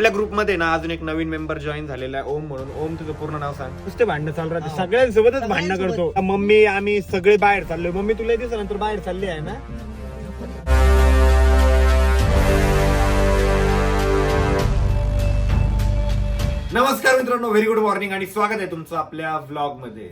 आपल्या ग्रुपमध्ये ना अजून एक नवीन मेंबर जॉईन झालेला आहे ओम म्हणून. ओम तुझं पूर्ण नाव सांग. नुसते भांडणं चालू राहते. सगळ्यांसोबतच भांडणं करतो. मम्मी आम्ही सगळे बाहेर चाललोय. मम्मी तुला दिवसानंतर बाहेर चालली आहे ना? नमस्कार मित्रांनो व्हेरी गुड मॉर्निंग आणि स्वागत आहे तुमचं आपल्या व्लॉगमध्ये.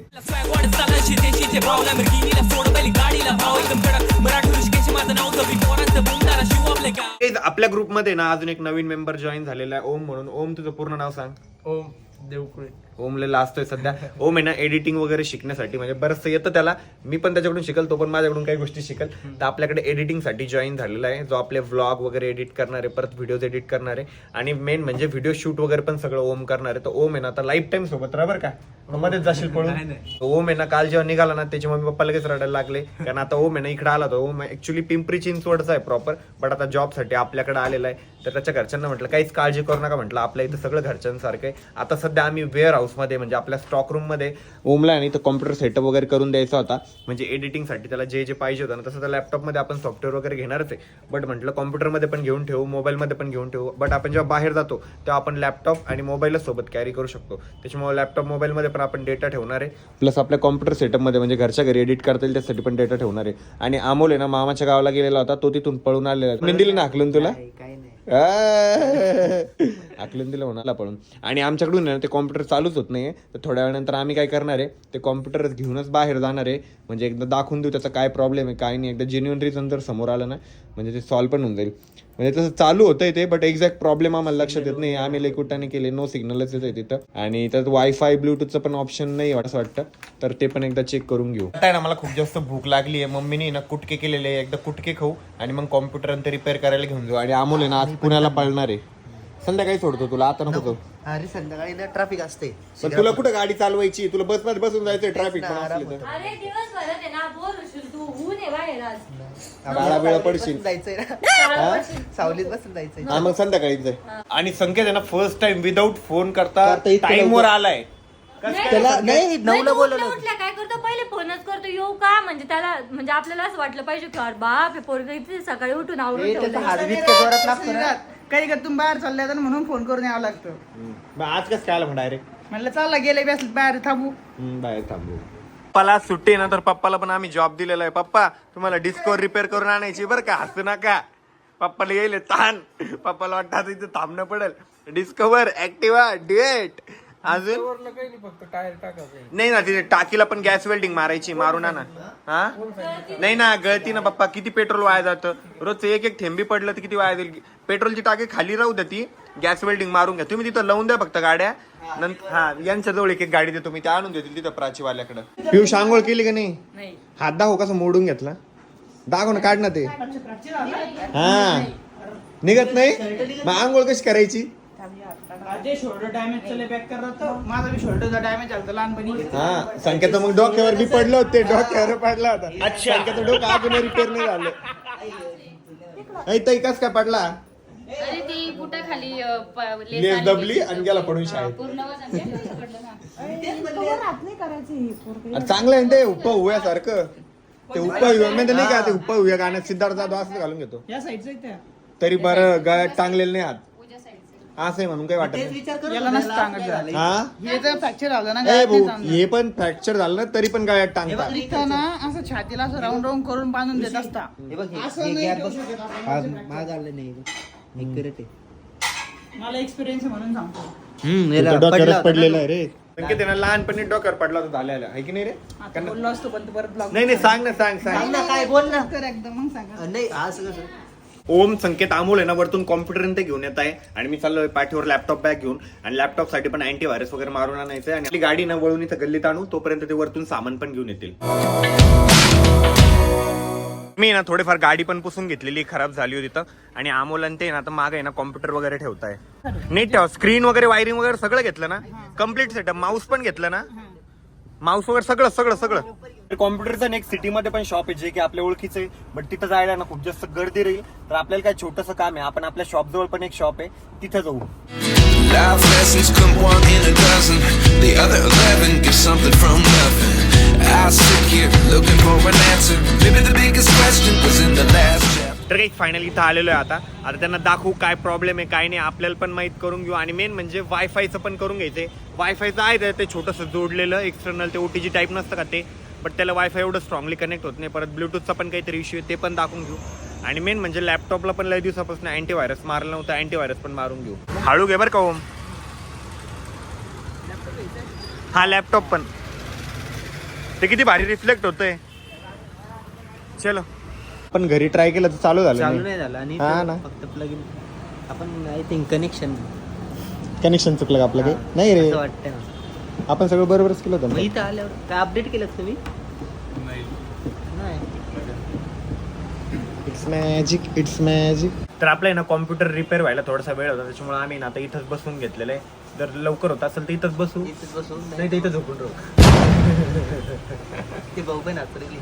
आपल्या ग्रुपमध्ये ना अजून एक नवीन मेंबर जॉईन झालेला आहे ओम म्हणून. ओम तुझं पूर्ण नाव सांग. ओम देवकुळे. ओमला लाजतोय सध्या. ओम आहे ना एडिटिंग वगैरे शिकण्यासाठी म्हणजे बरंचसं येतं त्याला. मी पण त्याच्याकडून शिकल तो पण माझ्याकडून काही गोष्टी शिकल. तर आपल्याकडे एडिटिंगसाठी जॉईन झालेला आहे जो आपले व्लॉग वगैरे एडिट करणार आहे परत व्हिडिओज एडिट करणार आहे. आणि मेन म्हणजे व्हिडिओ शूट वगैरे पण सगळं ओम करणार आहे. तर ओम आहे ना आता लाईफ टाईम सोबत बरं का? मध्येच जाशील पळून? ओम आहे ना काल जेव्हा निघाला ना त्याचे मम्मी पप्पा लगेच रडायला लागले. कारण आता ओम आहे ना इकडे आला तो ओम ऍक्च्युली पिंपरी चिंचवडचा आहे प्रॉपर बट आता जॉबसाठी आपल्याकडे आलेला आहे. तर त्याच्या घरच्यांना म्हटलं काहीच काळजी करू नका म्हटलं आपल्या इथं सगळं घरच्यांसारखं आहे. आता सध्या आम्ही वेअर हाऊसमध्ये म्हणजे आपल्या स्टॉक रूममध्ये ओमला आणि इथं कॉम्प्युटर सेटअप वगैरे करून द्यायचा होता. म्हणजे एडिटिंगसाठी त्याला जे जे पाहिजे होतं ना तसं त्या लॅपटॉपमध्ये आपण सॉफ्टवेअर वगैरे घेणारच आहे. बट म्हटलं कॉम्प्युटरमध्ये पण घेऊन ठेवू मोबाईलमध्ये पण घेऊन ठेवू. बट आपण जेव्हा बाहेर जातो तेव्हा आपण लॅपटॉप आणि मोबाईलच सोबत कॅरी करू शकतो. त्याच्यामुळे लॅपटॉप मोबाईलमध्ये पण आपण डेटा ठेवणार आहे. प्लस आपल्या कॉम्प्युटर सेटअपमध्ये म्हणजे घरच्या घरी एडिट करता येईल त्यासाठी पण डेटा ठेवणार आहे. आणि अमोल आहे ना मामाच्या गावाला गेलेला होता तो तिथून पळून आलेला आहे. दिलं ना हाकलून तुला? आकलून दिलं म्हणाला पळून. आणि आमच्याकडून आहे ना ते कॉम्प्युटर चालूच होत नाही तर थोड्या वेळानंतर आम्ही काय करणार आहे ते कॉम्प्युटर घेऊनच बाहेर जाणार आहे. म्हणजे एकदा दाखवून देऊ त्याचा काय प्रॉब्लेम आहे काय नाही. एकदा जेन्युअन रिझन जर समोर आलं ना म्हणजे ते सॉल्व्ह पण होऊन जाईल. म्हणजे तसं चालू होतंय ते बट एक्झॅक्ट प्रॉब्लेम आम्हाला लक्षात येत नाही. आम्ही लेकुटाने केले नो सिग्नलच येत आहे तिथं. आणि त्यात वायफाय ब्लूटूथचं पण ऑप्शन नाही असं वाटतं. तर ते पण एकदा चेक करून घेऊ. काय ना मला खूप जास्त भूक लागली आहे मम्मीने ना कुटके केलेले आहे. एकदा कुटके खाऊ आणि मग कॉम्प्युटर रिपेअर करायला घेऊन जाऊ. आणि अमोल आहे ना आज पुण्याला पळणार. आहे संध्याकाळी सोडतो तुला आता नको. अरे संध्याकाळी ना ट्रॅफिक असते. पण तुला कुठं गाडी चालवायची? तुला बसमध्ये बसून जायचंय ट्रॅफिक पण असली तर. अरे दिवसभरात आहे ना बोर होशील तू. ऊन आहे बाहेर आज. बाळा बिळा पडशील. बसून जायचंय ना. शाळा पडशील. सावलीत बसून जायचंय. हा मग संध्याकाळी जाय. आणि संकेत आहे ना फर्स्ट टाइम विदाऊट फोन करता टाइम वर. आलाय. त्याला नाही नाही, नऊला तू बोलवलं उठल्या काय करतो? पहिले फोनच करतो येऊ का? म्हणजे त्याला म्हणजे आपल्याला असं वाटलं पाहिजे की अरे बाप हे पोरग इथे सकाळी उठून आवरून ए, त्याचा ठेवलंय. हात बीत का जोरात लागतो ना काही का तुम्ही बाहेर चालले तर म्हणून फोन करून यावं लागतं? मग आज कसं काय आला डायरेक्ट म्हणलं चालला गेले बी असले बाहेर थांबू. बाहेर थांबू. पप्पाला सुट्टी आहे ना तर पप्पाला पण आम्ही जॉब दिलेला आहे. पप्पा तुम्हाला डिस्कोवर रिपेअर करून आणायची बरं का? हसू नका. पप्पाला येईल ताण. पप्पाला वाटतं आता इथे थांबणं पडेल. डिस्कवर ऍक्टिवा ड्युएट अजून? नाही ना तिथे टाकीला पण गॅस वेल्डिंग मारायची मारू ना ना. हा? नाही ना गळती ना पप्पा किती पेट्रोल वाया जातं. रोजचं एक एक थेंबी पडलं तर किती वाया जाईल? पेट्रोलची टाकी खाली राहू द्या ती गॅस वेल्डिंग मारून घ्या. तुम्ही तिथं लावून द्या फक्त गाड्या. नंतर हा यांच्या जवळ एक एक गाडी देतो मी ते आणून देतील तिथं प्राचीवाल्याकडे. पियुष आंघोळ केली का नाही? हात दाखव कसं मोडून घेतला. दाखव ना काढ ना ते. हा. निघत नाही? मग आंघोळ कशी करायची? जे शोल्डर डॅमेज चले बॅक करतात माझा बी शोल्डरचा डॅमेज झाला लहानपणी. हा संकेत मग डोक्यावर बी पडलं होते डोक्यावर पडला होता. अच्छा. संकेत डोकं अजून रिपेअर नाही झालं. ऐ ताई कस काय पडला? अरे ती बुटा खाली लेस. दबली आणि गेला पडून शाळेत. पूर्ण चांगलं आहे ना ते उप्पा हुव्यासारखं ते हुव्या म्हणजे नाही का ते उप्पा हुव्या गाण्यात सिद्धार्थ जाधव असं घालून घेतो. या साईडचं त्या तरी बरं गळ्यात टांगलेलं नाही साईडचे. असं आहे म्हणून काही वाटत तेच नाही. विचार करून याला नसतं सांगत झालं. हा? हे जर फ्रॅक्चर झालं ना ए गळ्यात भाऊ नाही चांगलं. हे पण फ्रॅक्चर झालं ना तरी पण गळ्यात टांगतात. इथं ना असं छातीला असं राऊंड राऊंड करून बांधून देत असता. हे बघ हे- असं हे नाही गॅप ठेवू बघ. शकत आपण. हा, माग आलं नाही करत मला एक्सपिरियन्स म्हणून सांगतो. पडलेलं आहे रे. संकेत आहे ना लहानपणी डोक्यावर पडला होता झालेला आहे की नाही रे? आता बोललो असतो पण परत ब्लॉग नाही नाही सांग ना सांग सांग. सांग ना काय बोल ना कर एकदम मग सांगा. नाही असं कसं ओम संकेत अमोल आहे ना वरतून कॉम्प्युटर ते घेऊन येत आहे. आणि मी चाललोय पाठीवर लॅपटॉप बॅग घेऊन. आणि लॅपटॉपसाठी पण अँटी व्हायरस वगैरे मारून आणायचं आणि आपली गाडी ना वळून इथं गल्लीत आणू तोपर्यंत ते वरतून सामान पण घेऊन येतील. मी ना थोडेफार गाडी पण पुसून घेतलेली खराब झाली होती तर. आणि आणि ते ना आता मागे ना कॉम्प्युटर वगैरे ठेवताय. नीट ठेवा स्क्रीन वगैरे वायरिंग वगैरे सगळं घेतलं ना? कंप्लीट सेटअप माऊस पण घेतलं ना? माउस वगैरे सगळं सगळं सगळं. कॉम्प्युटरचं नेक्स्ट सिटीमध्ये पण शॉप आहे जे की आपल्या ओळखीचे बट तिथं जायला ना खूप जास्त गर्दी राहील. तर आपल्याला काय छोटस काम आहे. आपण आपल्या शॉप जवळ पण एक शॉप आहे. तिथं जाऊ. I sit here looking for an answer. तर काही फायनल इथं आलेलो आहे आता. आता त्यांना दाखवू काय प्रॉब्लेम आहे काय नाही आपल्याला पण माहीत करून घेऊ. आणि मेन म्हणजे वायफायचं पण करून घ्यायचं आहे वायफायचं आहे ते- ते छोटंसं जोडलेलं एक्सटर्नल ते ओ टी जी टाईप नसतं का ते. बट त्याला वायफाय एवढं स्ट्रॉंगली कनेक्ट होत नाही. परत ब्लूटूथचा पण काहीतरी इश्यू आहे ते पण दाखवून घेऊ. आणि मेन म्हणजे लॅपटॉपला पण लय दिवसापासून अँटीव्हायरस मारलं नव्हतं अँटीव्हायरस पण मारून घेऊ. हळू घे बरं का ओम. हा लॅपटॉप पण. ते किती भारी रिफ्लेक्ट होतंय. चलो. पण घरी ट्राय केलं तर चालू झालं. चालू नाही. नाही झालं. आणि हा तो ना. फक्त प्लग इन आपण आय थिंक कनेक्शन कनेक्शन चुकलं का आपलं काही? नाही रे. असं वाटतंय मला. आपण सगळं बरोबरच केलं होतं मग ना. इथं आल्यावर काय अपडेट केलं तुम्ही? नाही. इट्स मॅजिक इट्स मॅजिक तर आपलं आहे ना कॉम्प्युटर रिपेअर व्हायला थोडासा वेळ होता. त्याच्यामुळे आम्ही ना आता इथंच बसून घेतलेलं आहे. जर लवकर होत असेल तर इथंच बसू. इथेच बसून नाही तर इथं झोपून राहू. ते भाऊ पण हातरली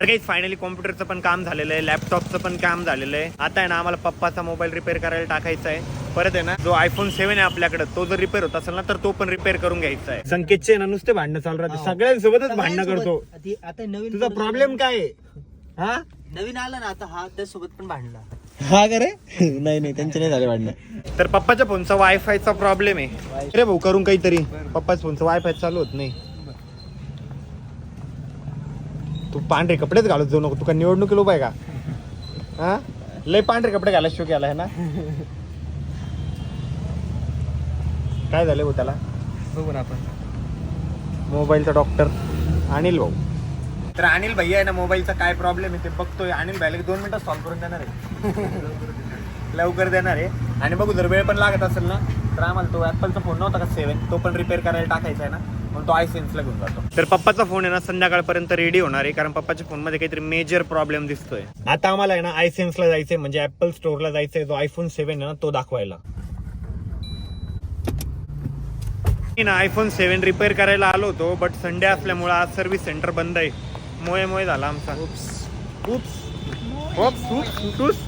तर काही फायनली कॉम्प्युटरचं पण काम झालेलं आहे लॅपटॉपचं पण काम झालेलं आहे. आता आहे ना आम्हाला पप्पाचा मोबाईल रिपेअर करायला टाकायचा आहे. परत आहे ना जो आयफोन सेव्हन आहे आपल्याकडे तो जर रिपेअर होत असेल ना तर तो पण रिपेअर करून घ्यायचा आहे. संकेतचे ना नुसते भांडणं चालू राहते. सगळ्यांसोबतच भांडणं करतो. आता नवीन तुझा प्रॉब्लेम काय आहे? हा? नवीन आला ना आता हा त्यासोबत पण भांडला हा का रे? नाही नाही त्यांचे नाही झाले भांडणं. तर पप्पाच्या फोनचा वायफायचा प्रॉब्लेम आहे. अरे भाऊ करून काहीतरी. पप्पाच्या फोनचा वायफाय चालू होत नाही. तू पांढरे कपडेच घालत जाऊ नको तुका निवडणुकीला उभा आहे का? हा? लय पांढरे कपडे घालायला शो केला आहे ना? काय झालं भाऊ त्याला? बघू ना आपण. मोबाईलचा डॉक्टर अनिल भाऊ. तर अनिल भैया आहे ना मोबाईलचा काय प्रॉब्लेम आहे ते बघतोय. अनिल भाईला दोन मिनिटात सॉल्व्ह करून देणार आहे. लवकर देणार आहे. आणि बघू जर वेळ पण लागत असेल ना तर आम्हाला तो ऍपलचा फोन नव्हता का सेवन तो पण रिपेअर करायला टाकायचा आहे ना. म्हणून तो आय सेन्सला घेऊन जातो. तर पप्पाचा फोन आहे ना संध्याकाळपर्यंत रेडी होणार आहे कारण पप्पाच्या फोनमध्ये काहीतरी मेजर प्रॉब्लेम दिसतोय. आता आम्हाला आहे ना आय सेन्सला जायचंय म्हणजे ऍपल स्टोअरला जायचंय जो आयफोन सेव्हन आहे ना तो दाखवायला. मी ना आयफोन सेव्हन रिपेअर करायला आलो होतो बट संडे असल्यामुळे आज सर्व्हिस सेंटर बंद आहे. मोये मोये झाला आमचा. उप्स उप्स उप्स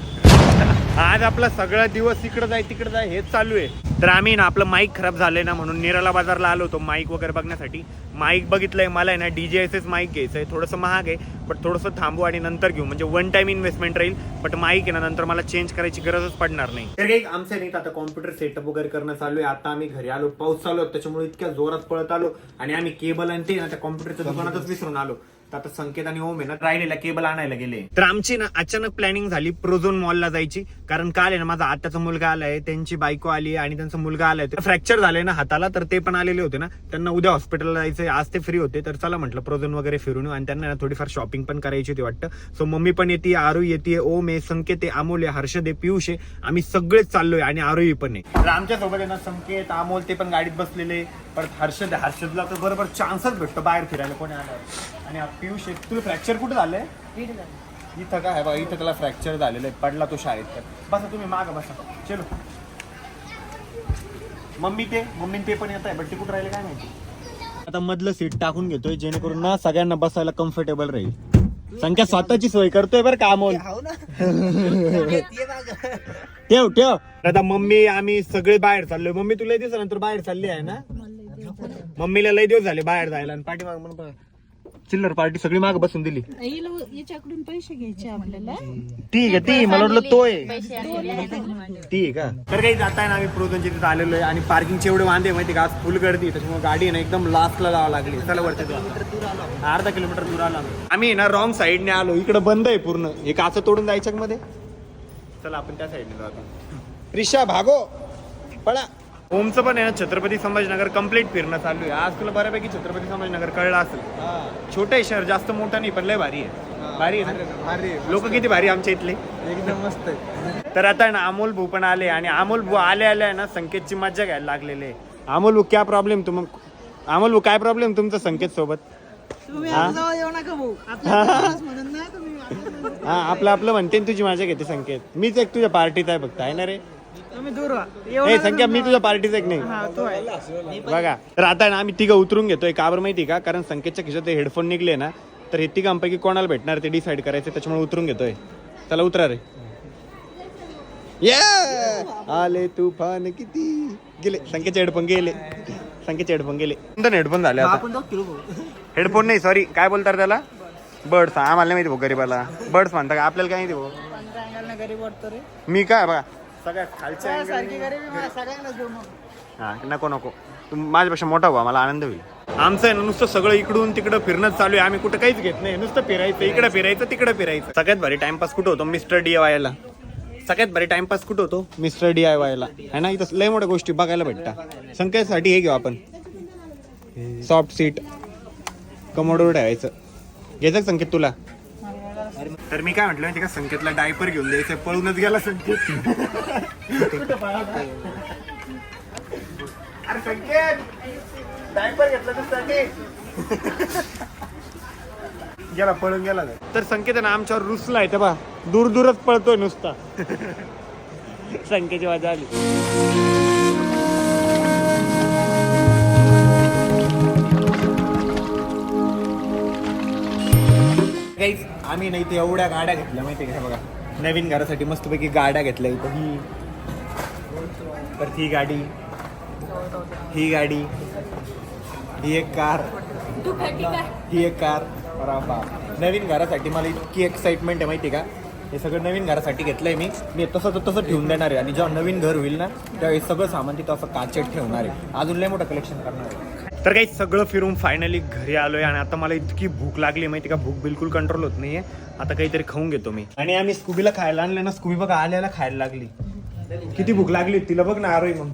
आज आपला सगळा दिवस इकडे जाय तिकडे जाय हेच चालू आहे. तर आम्ही ना आपलं माईक खराब झालंय ना म्हणून निराला बाजारला आलो होतो माईक वगैरे बघण्यासाठी. माईक बघितलंय मला आहे ना डीजे एस एस माईक घ्यायचं आहे. थोडंसं महाग आहे बट थोडंसं थांबू आणि नंतर घेऊ. म्हणजे वन टाइम इन्व्हेस्टमेंट राहील बट माईक आहे ना नंतर मला चेंज करायची गरजच पडणार नाही. तर काही आमचं नाही आता कॉम्प्युटर सेटअप वगैरे करणं चालू आहे. आता आम्ही घरी आलो पाऊस चालू त्याच्यामुळे इतक्या जोरात पळत आलो आणि आम्ही केबल आणि ते ना त्या कॉम्प्युटरच्या दुकानातच विसरून आलो. तर आता संकेत आणि ओम आहे ना राहिलेला केबल आणायला गेले. तर आमची ना अचानक प्लॅनिंग झाली प्रोझोन मॉलला जायची. कारण काल आहे ना माझा आत्याचा मुलगा आलाय त्यांची बायको आली आणि त्यांचा मुलगा आलाय. फ्रॅक्चर झालंय ना हाताला तर ते पण आलेले होते ना. त्यांना उद्या हॉस्पिटलला जायचं आज ते फ्री होते. तर चला म्हटलं प्रोझोन वगैरे फिरून आणि त्यांना ना थोडीफार शॉपिंग पण करायची होती वाटतं. सो मम्मी पण येते आरू येते ओम आहे संकेत आहे अमोल आहे हर्षद आहे पियुष आहे. आम्ही सगळेच चाललोय आणि आरोही पण आहे. तर आमच्यासोबत आहे ना संकेत अमोल ते पण गाडीत बसलेले. परत हर्षद हर्षदला तर बरोबर चान्सच भेटतो बाहेर फिरायला कोणी आलं आणि हा पियुष आहे तुला फ्रॅक्चर कुठे झालंय? इथं काय आहे बघा इथं त्याला फ्रॅक्चर झालेलं आहे. पडला तो शाळेत तर. बसा तुम्ही माग बसा. चलो. मम्मी ते मम्मी ते पण येत आहे बट ते कुठं राहिले काय माहिती? आता मधलं सीट टाकून घेतोय जेणेकरून ना सगळ्यांना बसायला कम्फर्टेबल राहील. संख्या स्वतःची सोय करतोय बरं का अमोल? हो ना. ये मागं. ठेव ठेव. आता मम्मी आम्ही सगळे बाहेर चाललोय. मम्मी तुला दिवसानंतर बाहेर चालली आहे ना? मम्मीला लय दिवस झाले बाहेर जायला आणि पाठीमाग म्हणून. चिल्लर पार्टी सगळी माग बसून दिली. याच्याकडून पैसे घ्यायचे आपल्याला. ठीक आहे ती मला वाटलं तो आहे. पैसे असलेले ती आहे. का? तर काही जाताय ना आम्ही प्रोजनच्या तिथे आलेलो आहे. आणि पार्किंगचे एवढे वांदे माहिती का? आज फुल गर्दी आहे. त्याच्यामुळे गाडी आहे ना एकदम लास्टला लावा लागली. चला वरती जाऊ. अर्धा किलोमीटर दूर आलो आम्ही. आम्ही ना रॉंग साईडने आलो. इकडे बंद आहे पूर्ण. हे काचं तोडून जायच्या मध्ये? चला आपण त्या साईडने जातो रिक्षा भागो. पळा. ओमचं पण आहे ना छत्रपती संभाजीनगर कंप्लीट फिरणं चालू आहे. आज तुला बऱ्यापैकी छत्रपती संभाजीनगर कळलं असेल. छोटं आहे शहर जास्त मोठं नाही पण लय भारी आहे. भारी आहे लोक किती भारी आहे आमच्या इथले. एकदम मस्त तर आता आहे ना अमोल भाऊ पण आले आणि अमोल भाऊ आले आले आहे ना संकेतची मज्जा घ्यायला लागलेले आहे. अमोल भाऊ काय प्रॉब्लेम तुम अमोल भाऊ काय प्रॉब्लेम तुमचा संकेत सोबत? हा? हा. आपलं आपलं म्हणते ना तुझी मजा घेते संकेत. मीच एक तुझ्या पार्टीचा आहे फक्त आहे ना रे? ए संकेत मी तुझ्या पार्टीचा एक नाही. बघा तर आता आहे ना आम्ही तिघं उतरून घेतोय का बरं माहिती का? कारण संकेतच्या खिशात ते हेडफोन निघले ना तर हे तिघांपैकी कोणाला भेटणार ते डिसाईड करायचं त्याच्यामुळे उतरून घेतोय. चला उतरा रे. Yeah! आले तुफान किती? गेले. संख्येचे हेडफोन गेले. संख्येचे हेडफोन गेले. कोणते हेडफोन झाले आता. आपण जाऊ किलो भाऊ हेडफोन नाही सॉरी काय बोलतात त्याला? बर्ड्स आम्हाला नाही माहिती भाऊ गरीबाला. बर्ड्स म्हणता का? आपल्याला काय माहिती भाऊ गरीब वाटतो रे. मी काय बघा. सगळ्यात खालच्या angle सारखी ने- गरीबी मला सगळ्यांना देऊ मग हा नको नको. तू माझ्यापेक्षा मोठा व्हा मला आनंद होईल. आमचं आहे ना नुसतं सगळं इकडून तिकडं फिरणंच चालू आहे. आम्ही कुठं काहीच घेत नाही. नुसतं फिरायचं इकडं फिरायचं तिकडं फिरायचं. सगळ्यात भारी टाइमपास कुठं होतो? मिस्टर डी ला. सगळ्यात भारी टाइमपास कुठं होतो? मिस्टर डी आय वायला आहे ना? इथं लय मोठ्या गोष्टी बघायला भेटतात. संकेतसाठी हे घेऊ आपण. सॉफ्ट सीट कमोडवर ठेवायचं. घ्यायचं का संकेत तुला. तर मी काय म्हटलं माहिती का? संकेतला डायपर घेऊन द्यायचं पळूनच गेला संकेत? अरे संकेत! डायपर घेतला तर गेला पळून गेला तो. तर संकेत आहे ना आमच्यावर रुसला आहे. बा दूर दूरच पळतोय नुसता. संकेतची वाजा आली. काहीच आम्ही नाही ते एवढ्या गाड्या घेतल्या माहिती आहे का? हे बघा नवीन घरासाठी मस्तपैकी गाड्या घेतल्या इथं. ही. परत ही गाडी. ही गाडी. ही एक कार. ही एक कार. अरे नवीन घरासाठी मला इतकी एक्साइटमेंट आहे माहिती का? हे सगळं नवीन घरासाठी घेतलंय मी. मी तसं तसं ठेवून देणार आहे. आणि जेव्हा नवीन घर होईल ना तेव्हा हे सगळं सामान तिथं असं काचेत ठेवणार आहे. अजून लय मोठं कलेक्शन करणार आहे. तर काही सगळं फिरून फायनली घरी आलोय आणि आता मला इतकी भूक लागली माहिती का? भूक बिलकुल कंट्रोल होत नाहीये. आता काहीतरी खाऊन घेतो मी. आणि आम्ही स्कूबीला खायला आणलं ना स्कूबी बघा आल्याला खायला लागली. किती भूक लागली तिला बघ ना आरोही मग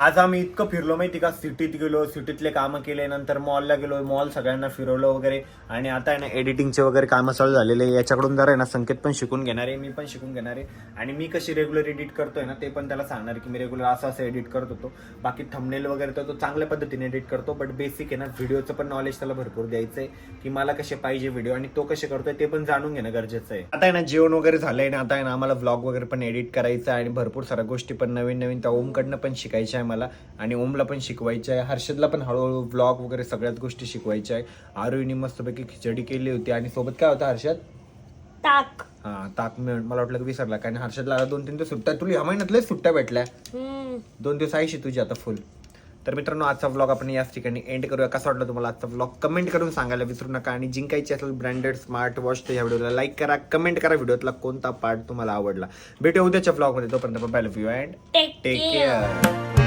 आज आम्ही इतकं फिरलो माहिती का? सिटीत गेलो सिटीतले कामं केले नंतर मॉलला गेलो मॉल सगळ्यांना फिरवलं वगैरे. आणि आता आहे ना एडिटिंगचे वगैरे कामं चालू झालेले आहे. याच्याकडून जरा आहे ना संकेत पण शिकून घेणार आहे मी पण शिकून घेणार आहे. आणि मी कशी रेग्युलर एडिट करतोय ना ते पण त्याला सांगणार की मी रेग्युलर असं असं एडिट करत होतो. बाकी थंबनेल वगैरे तर तो चांगल्या पद्धतीने एडिट करतो बट बेसिक आहे ना व्हिडिओचं पण नॉलेज त्याला भरपूर द्यायचं आहे की मला कसे पाहिजे व्हिडिओ आणि तो कसे करतोय ते पण जाणून घेणं गरजेचं आहे. आता आहे ना जेवण वगैरे झालंय ना आता आहे ना आम्हाला व्लॉग वगैरे पण एडिट करायचं आहे आणि भरपूर साऱ्या गोष्टी पण नवीन नवीन त्या ओमकडनं पण शिकायच्या आहे. मला. आणि ओमला पण शिकवायच्या. आहे हर्षदला पण हळूहळू व्लॉग वगैरे सगळ्याच गोष्टी शिकवायच्या आहे आरोहीने मस्तपैकी खिचडी केली होती. आणि सोबत काय होतं हर्षद? ताक. हा ताक मी मला वाटलं की विसरला. कारण हर्षदला आता दोन तीन दिवस सुट्ट्या तुला या महिन्यातले सुट्ट्या भेटल्या. दोन दिवस आयशी तुझी आता फुल तर मित्रांनो आजचा व्लॉग आपण याच ठिकाणी एंड करूया. कसा वाटला तुम्हाला आजचा व्लॉग कमेंट करून सांगायला विसरू नका. आणि जिंकायची असेल ब्रँडेड स्मार्ट वॉच तर या व्हिडिओला लाईक करा. कमेंट करा व्हिडिओतला कोणता पार्ट तुम्हाला आवडला. भेटूया उद्याच्या व्लॉगमध्ये तोपर्यंत bye love you and take care